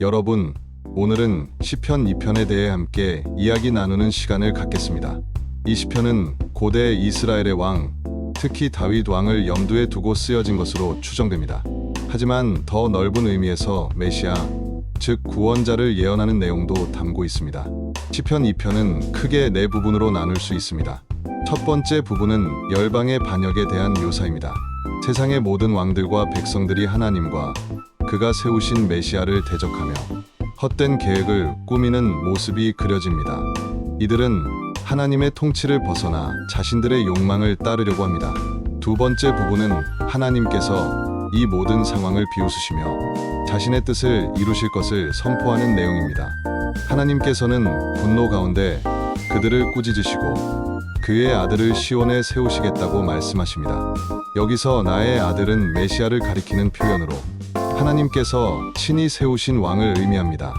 여러분, 오늘은 시편 2편에 대해 함께 이야기 나누는 시간을 갖겠습니다. 이 시편은 고대 이스라엘의 왕, 특히 다윗 왕을 염두에 두고 쓰여진 것으로 추정됩니다. 하지만 더 넓은 의미에서 메시아, 즉 구원자를 예언하는 내용도 담고 있습니다. 시편 2편은 크게 네 부분으로 나눌 수 있습니다. 첫 번째 부분은 열방의 반역에 대한 묘사입니다. 세상의 모든 왕들과 백성들이 하나님과 그가 세우신 메시아를 대적하며 헛된 계획을 꾸미는 모습이 그려집니다. 이들은 하나님의 통치를 벗어나 자신들의 욕망을 따르려고 합니다. 두 번째 부분은 하나님께서 이 모든 상황을 비웃으시며 자신의 뜻을 이루실 것을 선포하는 내용입니다. 하나님께서는 분노 가운데 그들을 꾸짖으시고 그의 아들을 시온에 세우시겠다고 말씀하십니다. 여기서 나의 아들은 메시아를 가리키는 표현으로 하나님께서 친히 세우신 왕을 의미합니다.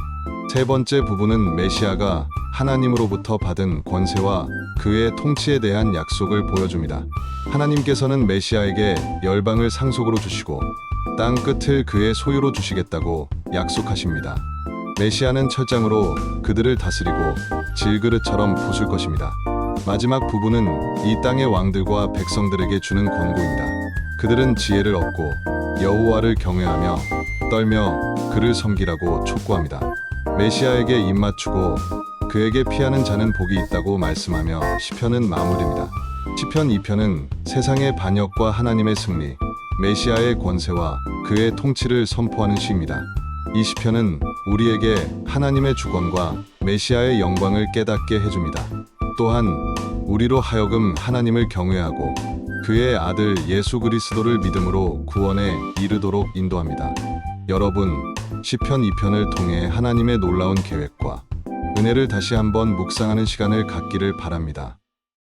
세 번째 부분은 메시아가 하나님으로부터 받은 권세와 그의 통치에 대한 약속을 보여줍니다. 하나님께서는 메시아에게 열방을 상속으로 주시고 땅 끝을 그의 소유로 주시겠다고 약속하십니다. 메시아는 철장으로 그들을 다스리고 질그릇처럼 부술 것입니다. 마지막 부분은 이 땅의 왕들과 백성들에게 주는 권고입니다. 그들은 지혜를 얻고 여호와를 경외하며 떨며 그를 섬기라고 촉구합니다. 메시아에게 입맞추고 그에게 피하는 자는 복이 있다고 말씀하며 시편은 마무리입니다. 시편 2편은 세상의 반역과 하나님의 승리, 메시아의 권세와 그의 통치를 선포하는 시입니다. 이 시편은 우리에게 하나님의 주권과 메시아의 영광을 깨닫게 해줍니다. 또한 우리로 하여금 하나님을 경외하고 그의 아들 예수 그리스도를 믿음으로 구원에 이르도록 인도합니다. 여러분, 시편 2편을 통해 하나님의 놀라운 계획과 은혜를 다시 한번 묵상하는 시간을 갖기를 바랍니다.